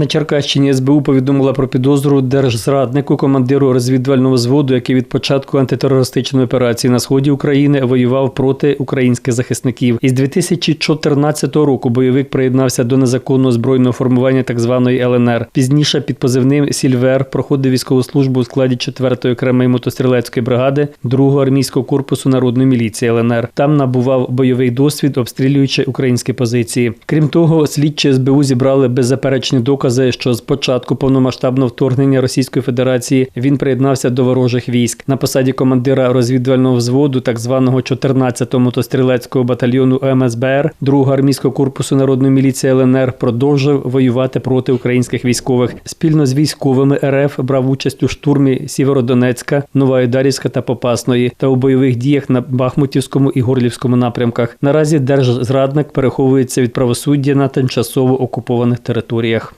На Черкащині СБУ повідомила про підозру держзраднику, командиру розвідувального взводу, який від початку антитерористичної операції на сході України воював проти українських захисників. Із 2014 року бойовик приєднався до незаконного збройного формування так званої ЛНР. Пізніше під позивним Сільвер проходив військову службу у складі 4-ї окремої мотострілецької бригади 2-го армійського корпусу народної міліції ЛНР. Там набував бойовий досвід, обстрілюючи українські позиції. Крім того, слідчі СБУ зібрали беззаперечні докази, що з початку повномасштабного вторгнення Російської Федерації він приєднався до ворожих військ на посаді командира розвідувального взводу, так званого 14-го мотострілецького батальйону МСБР 2-го армійського корпусу народної міліції ЛНР продовжив воювати проти українських військових. Спільно з військовими РФ брав участь у штурмі Сєвєродонецька, Новоайдарівська та Попасної та у бойових діях на Бахмутівському і Горлівському напрямках. Наразі держзрадник переховується від правосуддя на тимчасово окупованих територіях.